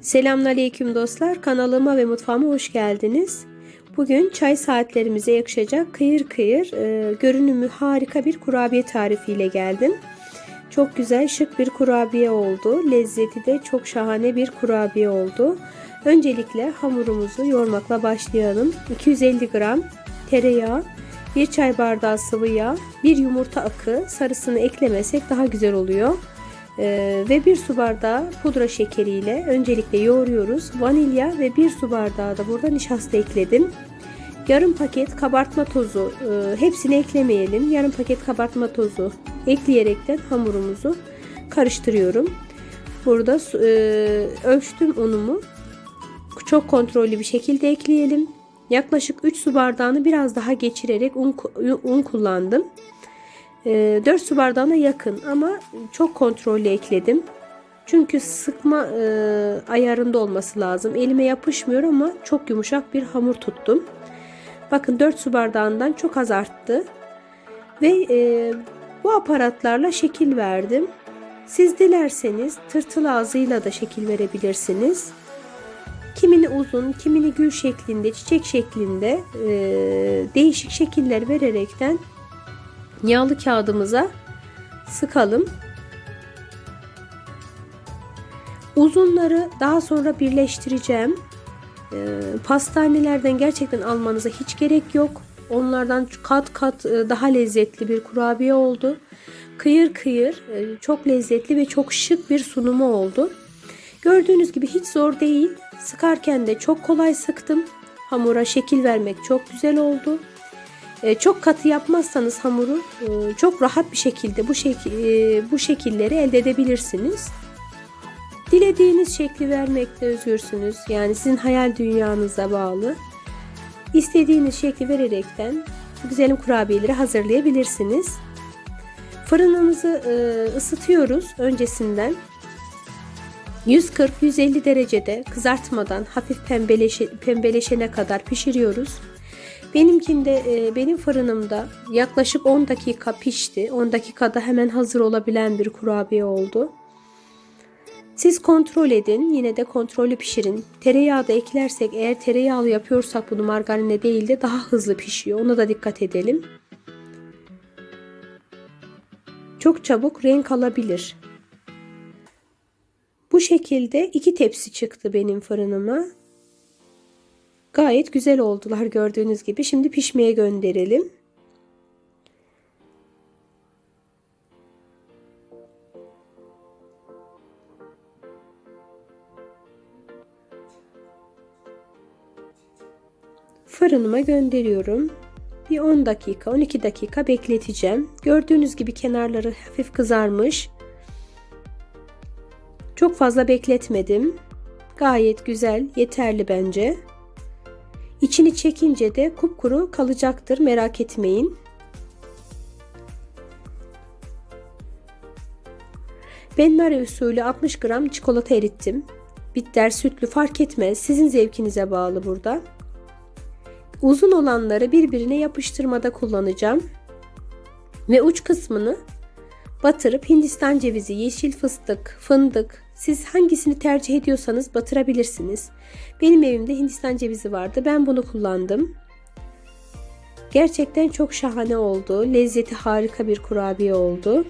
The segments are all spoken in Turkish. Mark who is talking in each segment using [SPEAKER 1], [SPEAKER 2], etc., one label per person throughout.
[SPEAKER 1] Selamünaleyküm dostlar. Kanalıma ve mutfağıma hoş geldiniz. Bugün çay saatlerimize yakışacak kıyır kıyır, e, görünümü harika bir kurabiye tarifiyle geldim. Çok güzel, şık bir kurabiye oldu. Lezzeti de çok şahane bir kurabiye oldu. Öncelikle hamurumuzu yoğurmakla başlayalım. 250 gram tereyağı, 1 çay bardağı sıvı yağ, 1 yumurta akı, sarısını eklemesek daha güzel oluyor. Ee, ve 1 su bardağı pudra şekeriyle öncelikle yoğuruyoruz. Vanilya ve 1 su bardağı da burada nişasta ekledim. Yarım paket kabartma tozu e, hepsini eklemeyelim. Yarım paket kabartma tozu ekleyerekten hamurumuzu karıştırıyorum. Burada e, ölçtüm unumu. Çok kontrollü bir şekilde ekleyelim. Yaklaşık 3 su bardağını biraz daha geçirerek un, un kullandım. 4 ee, su bardağına yakın ama çok kontrollü ekledim. Çünkü sıkma e, ayarında olması lazım. Elime yapışmıyor ama çok yumuşak bir hamur tuttum. Bakın 4 su bardağından çok az arttı. Ve e, bu aparatlarla şekil verdim. Siz dilerseniz tırtıl ağzıyla da şekil verebilirsiniz. Kimini uzun, kimini gül şeklinde, çiçek şeklinde e, değişik şekiller vererekten yağlı kağıdımıza sıkalım. Uzunları daha sonra birleştireceğim. E, pastanelerden gerçekten almanıza hiç gerek yok. Onlardan kat kat e, daha lezzetli bir kurabiye oldu. Kıyır kıyır, e, çok lezzetli ve çok şık bir sunumu oldu. Gördüğünüz gibi hiç zor değil. Sıkarken de çok kolay sıktım. Hamura şekil vermek çok güzel oldu. E, çok katı yapmazsanız hamuru e, çok rahat bir şekilde bu şekil e, bu şekilleri elde edebilirsiniz. Dilediğiniz şekli vermekte özgürsünüz. Yani sizin hayal dünyanıza bağlı. İstediğiniz şekli vererekten güzelim kurabiyeleri hazırlayabilirsiniz. Fırınımızı ısıtıyoruz öncesinden. 140-150 derecede kızartmadan hafif pembeleşe, pembeleşene kadar pişiriyoruz. Benimkinde e, benim fırınımda yaklaşık 10 dakika pişti. 10 dakikada hemen hazır olabilen bir kurabiye oldu. Siz kontrol edin. Yine de kontrollü pişirin. Tereyağı da eklersek eğer tereyağlı yapıyorsak bunu margarine değil de daha hızlı pişiyor. Ona da dikkat edelim. Çok çabuk renk alabilir. Bu şekilde iki tepsi çıktı benim fırınıma. Gayet güzel oldular gördüğünüz gibi. Şimdi pişmeye gönderelim. Fırınıma gönderiyorum. Bir 10 dakika 12 dakika bekleteceğim. Gördüğünüz gibi kenarları hafif kızarmış. Çok fazla bekletmedim. Gayet güzel, yeterli bence. İçini çekince de kupkuru kalacaktır merak etmeyin. Ben Mare usulü 60 gram çikolata erittim. Bitter, sütlü fark etmez. Sizin zevkinize bağlı burada. Uzun olanları birbirine yapıştırmada kullanacağım. Ve uç kısmını batırıp Hindistan cevizi, yeşil fıstık, fındık, siz hangisini tercih ediyorsanız batırabilirsiniz. Benim evimde Hindistan cevizi vardı. Ben bunu kullandım. Gerçekten çok şahane oldu. Lezzeti harika bir kurabiye oldu.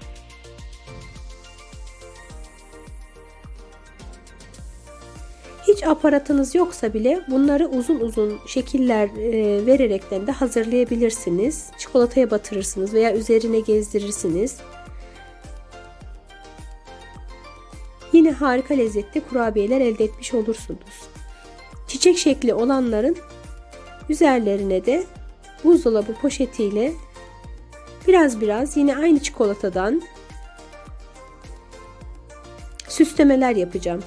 [SPEAKER 1] Hiç aparatınız yoksa bile bunları uzun uzun şekiller e, vererekten de hazırlayabilirsiniz. Çikolataya batırırsınız veya üzerine gezdirirsiniz. Yine harika lezzetli kurabiyeler elde etmiş olursunuz. Çiçek şekli olanların üzerlerine de buzdolabı poşetiyle biraz biraz yine aynı çikolatadan süslemeler yapacağım.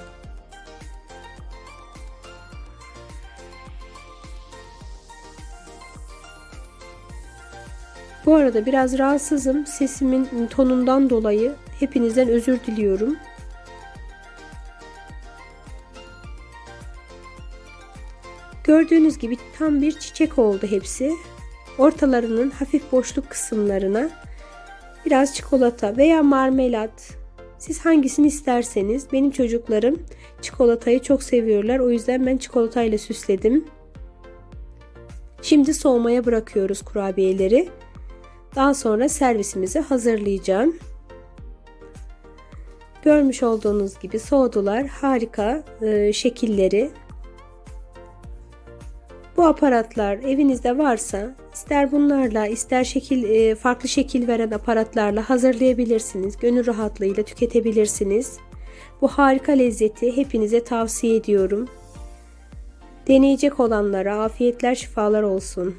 [SPEAKER 1] Bu arada biraz rahatsızım. Sesimin tonundan dolayı hepinizden özür diliyorum. Gördüğünüz gibi tam bir çiçek oldu hepsi. Ortalarının hafif boşluk kısımlarına biraz çikolata veya marmelat siz hangisini isterseniz benim çocuklarım çikolatayı çok seviyorlar. O yüzden ben çikolatayla süsledim. Şimdi soğumaya bırakıyoruz kurabiyeleri. Daha sonra servisimizi hazırlayacağım. Görmüş olduğunuz gibi soğudular. Harika e, şekilleri. Bu aparatlar evinizde varsa ister bunlarla ister şekil e, farklı şekil veren aparatlarla hazırlayabilirsiniz. Gönül rahatlığıyla tüketebilirsiniz. Bu harika lezzeti hepinize tavsiye ediyorum. Deneyecek olanlara afiyetler şifalar olsun.